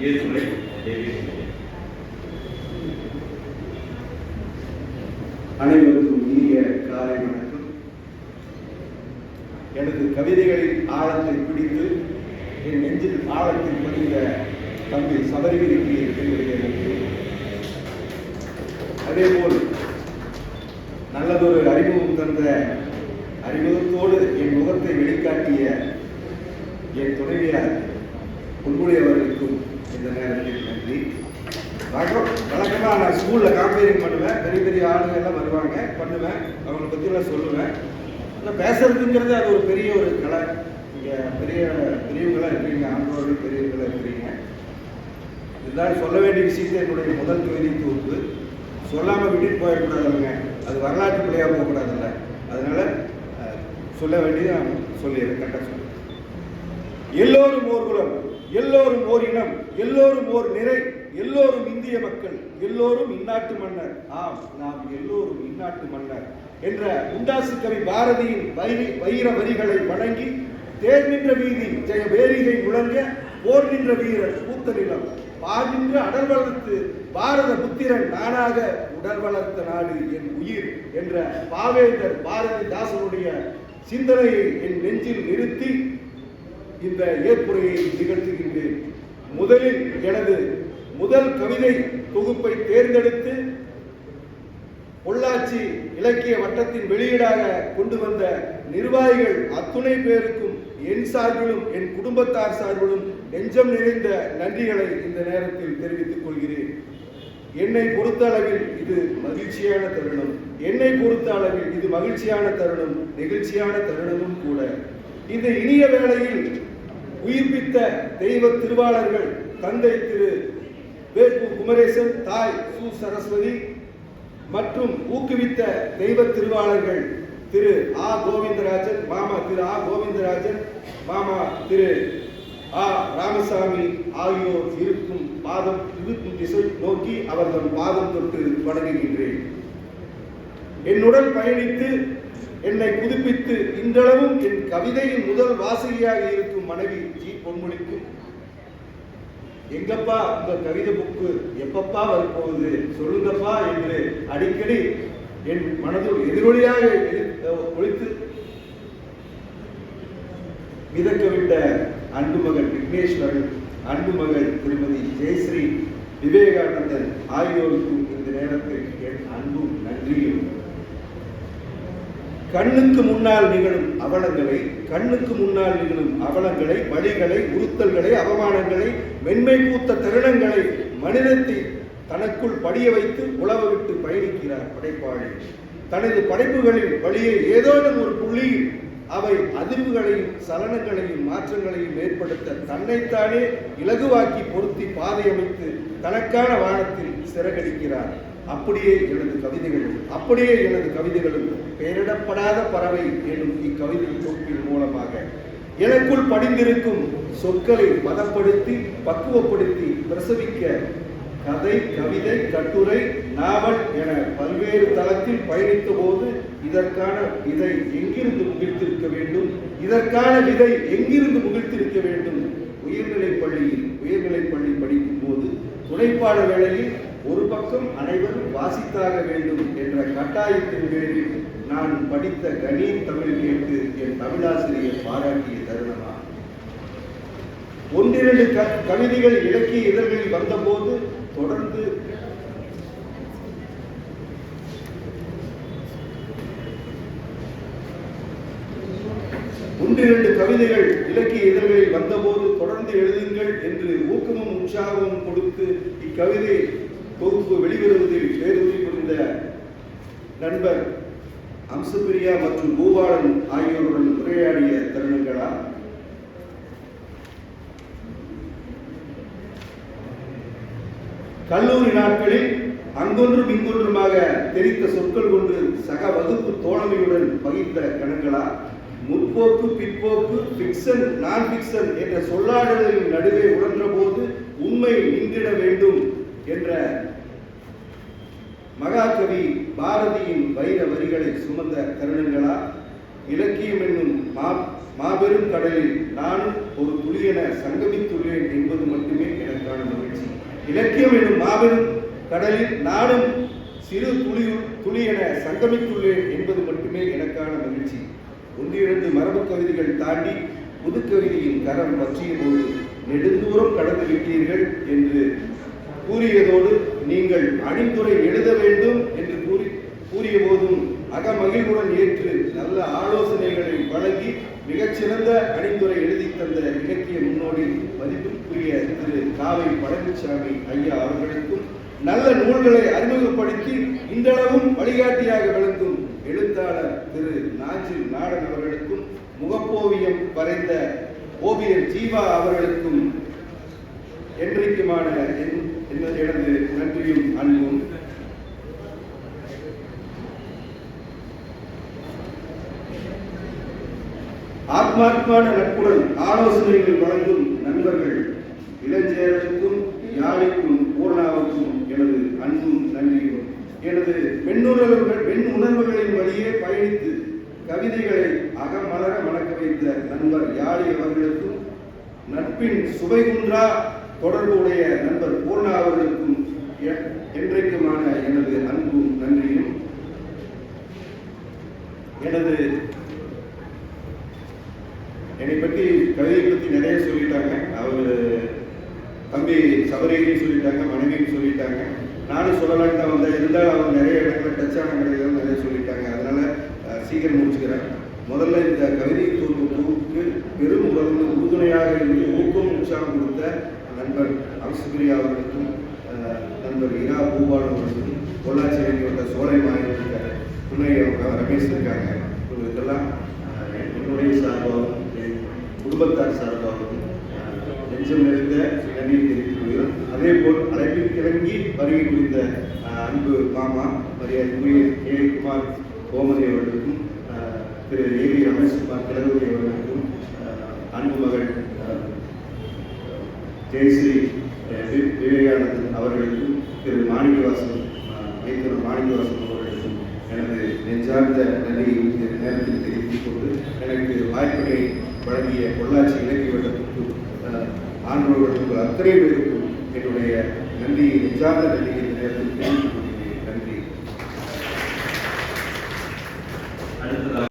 இயேசுரை அனைவருக்கும் இனிய காலை வணக்கம். எனது கவிதைகளின் ஆழத்தை பிடித்து என் நெஞ்சில் ஆழத்தில் பதிந்த தம்பி சபரிகிரிக்கு என்னுடைய நன்றி. அதேபோல் நல்லதொரு அறிமுகம் தந்த அறிமுகத்தோடு என் முகத்தை வெளிக்காட்டிய என் துணைவியார் பொன்முடி அவர்களுக்கும் இந்த நேரத்தில் நன்றி வழக்கம் வழக்கமாக நான் ஸ்கூலில் காம்பேரிங் பண்ணுவேன். பெரிய பெரிய ஆளுங்க எல்லாம் வருவாங்க. பண்ணுவேன். அவங்களை பற்றிலாம் சொல்லுவேன். ஆனால் பேசுறதுங்கிறது அது ஒரு பெரிய ஒரு கலை. இங்கே பெரிய பெரியவங்களாக இருக்கிறீங்க ஆண்களோடு பெரியவங்களாக இருக்கிறீங்க இருந்தாலும் சொல்ல வேண்டிய விஷயத்தை என்னுடைய முதல் தொகுதி தொகுப்பு சொல்லாமல் விட்டுட்டு போயிடக்கூடாதுங்க. அது வரலாற்று பிள்ளையாக போகக்கூடாதுல்ல. அதனால் சொல்ல வேண்டியது நான் சொல்லிடுறேன். கரெக்டாக சொல்லுவேன் எல்லோரும் ஓர் குலம். எல்லோரும் ஓர் இனம். எல்லோரும் ஓர் நிறை. எல்லோரும் இந்திய மக்கள் எல்லோரும் இந்நாட்டு மன்னர். ஆம் நாம் எல்லோரும் இந்நாட்டு மன்னர் என்ற முண்டாசு கவி பாரதியின் வைரி வைர வரிகளை வணங்கி தேர் நின்ற வீதி ஜெய வேரிகை முழங்க போர் நின்ற வீரர் பூத்த நிலம். பார் அடல் வளர்த்து பாரத புத்திரன் நானாக உடல் வளர்த்த நாடு என் உயிர் என்ற பாவேந்தர் பாரதிதாசனுடைய சிந்தனையை என் நெஞ்சில் நிறுத்தி இந்த ஏற்புரையை நிகழ்த்துகின்றேன். முதலில் எனது முதல் கவிதை தொகுப்பை தேர்ந்தெடுத்து பொள்ளாச்சி இலக்கிய வட்டத்தின் வெளியீடாக கொண்டு வந்த நிர்வாகிகள் அத்துணை பேருக்கும் என் சார்பிலும் என் குடும்பத்தார் சார்பிலும் நெஞ்சம் நிறைந்த நன்றிகளை இந்த நேரத்தில் தெரிவித்துக் கொள்கிறேன். என்னை பொறுத்த அளவில் இது மகிழ்ச்சியான தருணம். என்னை பொறுத்த அளவில் இது மகிழ்ச்சியான தருணம் நெகிழ்ச்சியான தருணமும் கூட. இந்த இனிய வேளையில் உயிர்ப்பித்த தெய்வ திருவாளர்கள் தந்தை திரு வேப்பு குமரேசன் தாய் சு. சரஸ்வதி மற்றும் ஊக்குவித்த தெய்வ திருவாளர்கள் திரு. ஆ. கோவிந்தராஜன் மாமா திரு. ஆ. கோவிந்தராஜன் மாமா திரு. ஆ. ராமசாமி ஆகியோர் இருக்கும் பாதம் இருக்கும் திசை நோக்கி அவர்கள் பாதம் தொட்டு வணங்குகின்றேன். என்னுடன் பயணித்து என்னை புதுப்பித்து இன்றளவும் என் கவிதையின் முதல் வாசகியாக இருக்கும் மனைவி ஜி. பொன்மொழிக்கும் எங்கப்பா உங்க கவிதை புக்கு எப்பப்பா வரப்போகுது? சொல்லுங்கப்பா என்று அடிக்கடி என் மனதில் எதிரொலியாக ஒழித்து மிதக்கவிட்ட அன்பு மகன் விக்னேஸ்வரன் அன்பு மகள் திருமதி ஜெயஸ்ரீ விவேகானந்தன் ஆகியோருக்கும் இந்த நேரத்தில் என் அன்பும் நன்றியும் கண்ணுக்கு முன்னால் நிகழும் அவலங்களை கண்ணுக்கு முன்னால் நிகழும் அவலங்களை வழிகளை உறுத்தல்களை அவமானங்களை மென்மை பூத்த தருணங்களை மனிதத்தை தனக்குள் படிய வைத்து உழவ விட்டு பயணிக்கிறார் படைப்பாளி. தனது படைப்புகளின் வழியே ஏதோனும் ஒரு புள்ளியில் அவை அதிர்வுகளையும் சலனங்களையும் மாற்றங்களையும் ஏற்படுத்த தன்னைத்தானே இலகுவாக்கி பொருத்தி பாதை அமைத்து தனக்கான வானத்தில் சிறகடிக்கிறார். அப்படியே எனது கவிதைகளும் அப்படியே எனது கவிதைகளும் பெயரிடப்படாத பறவை எனும் இக்கவிதை தொகுப்பின் மூலமாக எனக்குள் படிந்திருக்கும் சொற்களை பதப்படுத்தி பக்குவப்படுத்தி பிரசவிக்க கதை கவிதை கட்டுரை நாவல் என பல்வேறு தளத்தில் பயணித்த போது இதற்கான விதை எங்கிருந்து முகிழ்த்திருக்க வேண்டும்? இதற்கான விதை எங்கிருந்து முகிழ்த்திருக்க வேண்டும்? உயர்நிலை பள்ளியில் உயர்நிலை பள்ளி படிக்கும் போது துணைப்பாட வேளையில் ஒரு பக்கம் அனைவரும் வாசித்தாக வேண்டும் என்ற கட்டாயத்தின் பேரில் நான் படித்த கணீர் தமிழ் கேட்டு என் தமிழாசிரியர் பாராட்டிய தருணமா? ஒன்றிரண்டு க- கவிதைகள் இலக்கிய இதழ்களில் வந்தபோது தொடர்ந்து ஒன்றிரண்டு கவிதைகள் இலக்கிய இதழ்களில் வந்தபோது தொடர்ந்து எழுதுங்கள் என்று ஊக்கமும் உற்சாகமும் கொடுத்து இக்கவிதை தொகுப்பு வெளிவருவதில் பேருதவி புரிந்த நண்பர் அம்சபிரியா மற்றும் பூபாலன் ஆகியோருடன் உரையாடிய தருணங்களா? கல்லூரி நாட்களில் அங்கொன்றும் இங்கொன்றுமாக தெரித்த சொற்கள் கொண்டு சக வகுப்பு தோழமையுடன் பகிர்ந்த கணங்களா? முற்போக்கு பிற்போக்கு பிக்சன் நான் பிக்சன் என்ற சொல்லாடலின் நடுவே உணர்ந்த போது உண்மை நின்றிட வேண்டும் என்ற மகாகவி பாரதியின் வைர வரிகளை சுமந்த தருணங்களா? இலக்கியம் என்னும் மா மாபெரும் கடலில் நானும் ஒரு துளியென சங்கமித்துள்ளேன் என்பது மட்டுமே எனக்கான மகிழ்ச்சி. இலக்கியம் எனும் மாபெரும் கடலில் நானும் சிறு துளி துளி என சங்கமித்துள்ளேன் என்பது மட்டுமே எனக்கான மகிழ்ச்சி. ஒன்றிரண்டு மரபு கவிதைகள் தாண்டி புதுக்கவிதையின் கரம் பற்றிய போது நெடுந்தூரம் கடந்து விட்டீர்கள் என்று கூறியதோடு நீங்கள் அணிந்துரை எழுத வேண்டும் என்று கூறி கூறிய போதும் அகமகிழ்வுடன் ஏற்று நல்ல ஆலோசனைகளை வழங்கி மிகச்சிறந்த அணிந்துரை எழுதி தந்த இலக்கிய முன்னோடி மதிப்பிற்குரிய திரு காவை பழனிசாமி ஐயா அவர்களுக்கும் நல்ல நூல்களை அறிமுகப்படுத்தி இன்றளவும் வழிகாட்டியாக விளங்கும் எழுத்தாளர் திரு நாஜில் நாடன் அவர்களுக்கும் முகப்போவியம் வரைந்த ஓவியர் ஜீவா அவர்களுக்கும் என்றைக்குமான என்- எனது நன்றியும் அன்பும். ஆத்மாத்மான நட்புடன் ஆலோசனைகள் வழங்கும் நண்பர்கள் இளஞ்சேரனுக்கும் யாழிக்கும் பூர்ணாவுக்கும் எனது அன்பும் நன்றியும் எனது பெண்ணுணர்வுகள் பெண் உணர்வுகளின் வழியே பயணித்து கவிதைகளை அகமலர மணக்க வைத்த நண்பர் யாழி அவர்களுக்கும் நட்பின் சுவை குன்றா தொடர்புடைய நண்பர் பூர்ணா அவர்களுக்கும் என்றைக்குமான எனது அன்பும் நன்றியும். எனது என்னை பற்றி கவிதை பற்றி நிறைய சொல்லிட்டாங்க. அவர் தம்பி சபரியையும் சொல்லிட்டாங்க மனைவியும் சொல்லிட்டாங்க. நானும் சொல்லலாம்னு தான் வந்தேன். இருந்தாலும் அவங்க நிறைய இடத்துல டச் ஆன கதைகள் நிறைய சொல்லிட்டாங்க அதனால சீக்கிரம் முடிச்சுக்கிறேன். முதல்ல இந்த கவிதை தொகுப்புக்கு பெரும் உறவு உறுதுணையாக இருந்து ஊக்கம் உற்சாகம் கொடுத்த நண்பர் அம்சபிரியா அவர்களுக்கும் நண்பர் இரா பூபால் அவர்களுக்கும் பொள்ளாச்சி வந்த சோலை மாயன் இருக்காரு துணை ரமேஷ் இருக்காங்க. இவங்களுக்கெல்லாம் என்னுடைய சார்பாகவும் என் குடும்பத்தார் சார்பாகவும் நெஞ்சம் நிறைந்த நன்றி தெரிவித்து அதே போல் அழைப்பில் கிளங்கி வருகை புரிந்த அன்பு மாமா மரியாதைக்குரிய கே. குமார் கோமதி அவர்களுக்கும் திரு. ஏ. வி. ரமேஷ்குமார் கிழகுதி அவர்களுக்கும் அன்பு மகள் ஜெயஸ்ரீ விவேகானந்தன் அவர்களுக்கும் திரு. மாணிக்கவாசன் அஹ், மாணிக்கவாசன் அவர்களுக்கும் எனது நெஞ்சார்ந்த நன்றியை இந்த நேரத்தில் தெரிவித்துக் கொண்டு எனக்கு வாய்ப்பினை வழங்கிய பொள்ளாச்சி இலக்கிய வட்டத்திற்கும் ஆண்டவர்களுக்கு அத்தனை பேருக்கும் என்னுடைய நன்றியை நெஞ்சார்ந்த நன்றியை நேரத்தில் தெரிவித்துக்